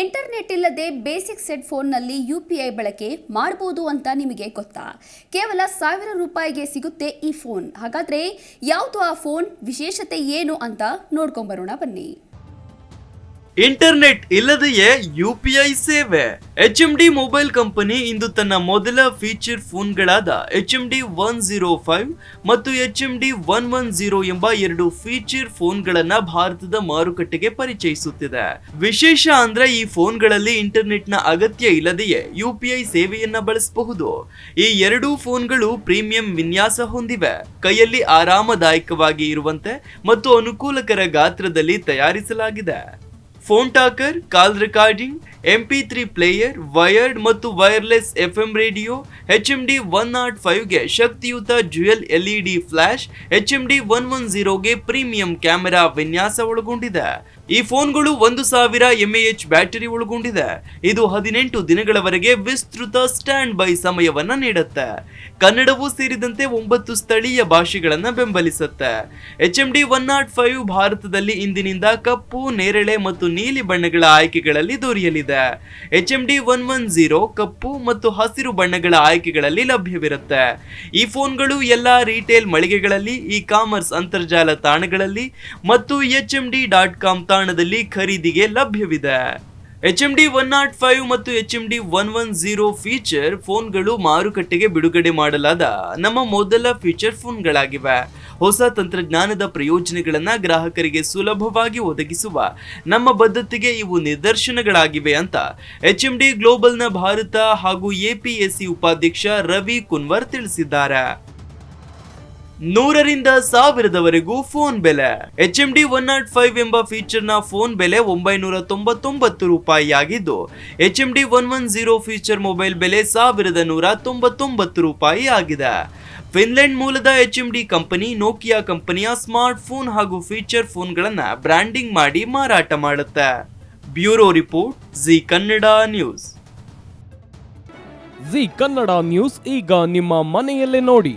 Internet ಇಲ್ಲದೆ basic set ಫೋನ್ನಲ್ಲಿ U P I ಬಳಕೆ ಮಾಡಬಹುದು ಅಂತ ನಿಮಗೆ ಗೊತ್ತಾ? ಕೇವಲ ಸಾವಿರ ರೂಪಾಯಿಗೆ ಸಿಗುತ್ತೆ ಈ ಫೋನ್. ಹಾಗಾದರೆ ಯಾವುದು ಆ ಫೋನ್? ವಿಶೇಷತೆ ಏನು ಅಂತ ನೋಡ್ಕೊಂಬರೋಣ ಬನ್ನಿ. ಇಂಟರ್ನೆಟ್ ಇಲ್ಲದೆಯೇ ಯು ಪಿ ಐ ಸೇವೆ. H M D mobile company ಇಂದು ತನ್ನ ಮೊದಲ feature ಫೋನ್ಗಳಾದ H M D one zero five ಮತ್ತು H M D one one zero ಎಂಬ ಎರಡು ಫೀಚರ್ ಫೋನ್ಗಳನ್ನ ಭಾರತದ ಮಾರುಕಟ್ಟೆಗೆ ಪರಿಚಯಿಸುತ್ತಿದೆ. ವಿಶೇಷ ಅಂದ್ರೆ ಈ ಫೋನ್ಗಳಲ್ಲಿ ಇಂಟರ್ನೆಟ್ನ ಅಗತ್ಯ ಇಲ್ಲದೆಯೇ ಯು ಪಿ ಐ ಸೇವೆಯನ್ನ ಬಳಸಬಹುದು. ಈ ಎರಡೂ ಫೋನ್ಗಳು ಪ್ರೀಮಿಯಂ ವಿನ್ಯಾಸ ಹೊಂದಿವೆ. ಕೈಯಲ್ಲಿ ಆರಾಮದಾಯಕವಾಗಿ ಇರುವಂತೆ ಮತ್ತು ಅನುಕೂಲಕರ ಗಾತ್ರದಲ್ಲಿ ತಯಾರಿಸಲಾಗಿದೆ. Phone talker call recording M P three player wired ಮತ್ತು wireless F M radio H M D one nought ಫೈವ್ಗೆ ಶಕ್ತಿಯುತ dual L E D flash H M D one one ಜೀರೋಗೆ premium camera ವಿನ್ಯಾಸ ಒಳಗೊಂಡಿದೆ. ಈ ಫೋನ್ಗಳು ಒಂದು ಸಾವಿರ ಎಂಎಎಚ್ ಬ್ಯಾಟರಿ ಒಳಗೊಂಡಿದೆ. ಇದು ಹದಿನೆಂಟು ದಿನಗಳವರೆಗೆ ವಿಸ್ತೃತ ಸ್ಟ್ಯಾಂಡ್ ಬೈ ಸಮಯವನ್ನು ನೀಡುತ್ತೆ. ಕನ್ನಡವೂ ಸೇರಿದಂತೆ ಒಂಬತ್ತು ಸ್ಥಳೀಯ ಭಾಷೆಗಳನ್ನು ಬೆಂಬಲಿಸುತ್ತೆ. H M D one nought five ಭಾರತದಲ್ಲಿ ಇಂದಿನಿಂದ ಕಪ್ಪು, ನೇರಳೆ ಮತ್ತು ನೀಲಿ ಬಣ್ಣಗಳ ಆಯ್ಕೆಗಳಲ್ಲಿ ದೊರೆಯಲಿದೆ. H M D one one zero ಕಪ್ಪು ಮತ್ತು ಹಸಿರು ಬಣ್ಣಗಳ ಆಯ್ಕೆಗಳಲ್ಲಿ ಲಭ್ಯವಿರುತ್ತೆ. ಈ ಫೋನ್ಗಳು ಎಲ್ಲಾ ರೀಟೇಲ್ ಮಳಿಗೆಗಳಲ್ಲಿ ಇ ಕಾಮರ್ಸ್ ಅಂತರ್ಜಾಲ ತಾಣಗಳಲ್ಲಿ ಮತ್ತು H M D dot com ತಾಣದಲ್ಲಿ ಖರೀದಿಗೆ ಲಭ್ಯವಿದೆ. H M D one nought five ಮತ್ತು H M D one one zero feature ಫೋನ್ಗಳು ಮಾರುಕಟ್ಟೆಗೆ ಬಿಡುಗಡೆ ಮಾಡಲಾದ ನಮ್ಮ ಮೊದಲ ಫೀಚರ್ ಫೋನ್ಗಳಾಗಿವೆ. ಹೊಸ ತಂತ್ರಜ್ಞಾನದ ಪ್ರಯೋಜನಗಳನ್ನು ಗ್ರಾಹಕರಿಗೆ ಸುಲಭವಾಗಿ ಒದಗಿಸುವ ನಮ್ಮ ಬದ್ಧತೆಗೆ ಇವು ನಿದರ್ಶನಗಳಾಗಿವೆ ಅಂತ ಎಚ್ ಎಂ ಡಿ ಗ್ಲೋಬಲ್ನ ಭಾರತ ಹಾಗೂ ಎಪಿಎಸ್ಸಿ ಉಪಾಧ್ಯಕ್ಷ ರವಿ ಕುನ್ವರ್ ತಿಳಿಸಿದ್ದಾರೆ. ನೂರರಿಂದ ಸಾವಿರದವರೆಗೂ ಫೋನ್ ಬೆಲೆ. H M D one nought five ಎಂಬ ಫೀಚರ್ನ ಫೋನ್ ಬೆಲೆ ಒಂಬೈನೂರ ತೊಂಬತ್ತೊಂಬತ್ತು ರೂಪಾಯಿ ಆಗಿದ್ದು H M D one one zero feature mobile ಬೆಲೆ ಸಾವಿರದ ನೂರ ತೊಂಬತ್ತೊಂಬತ್ತು ರೂಪಾಯಿ ಆಗಿದೆ ಫಿನ್ಲೆಂಡ್ ಮೂಲದ H M D company Nokia ಕಂಪನಿಯ ಸ್ಮಾರ್ಟ್ ಫೋನ್ ಹಾಗೂ ಫೀಚರ್ ಫೋನ್ಗಳನ್ನ ಬ್ರ್ಯಾಂಡಿಂಗ್ ಮಾಡಿ ಮಾರಾಟ ಮಾಡುತ್ತೆ. Bureau report, Zee Kannada news. Zee Kannada news ಈಗ ನಿಮ್ಮ ಮನೆಯಲ್ಲೇ ನೋಡಿ.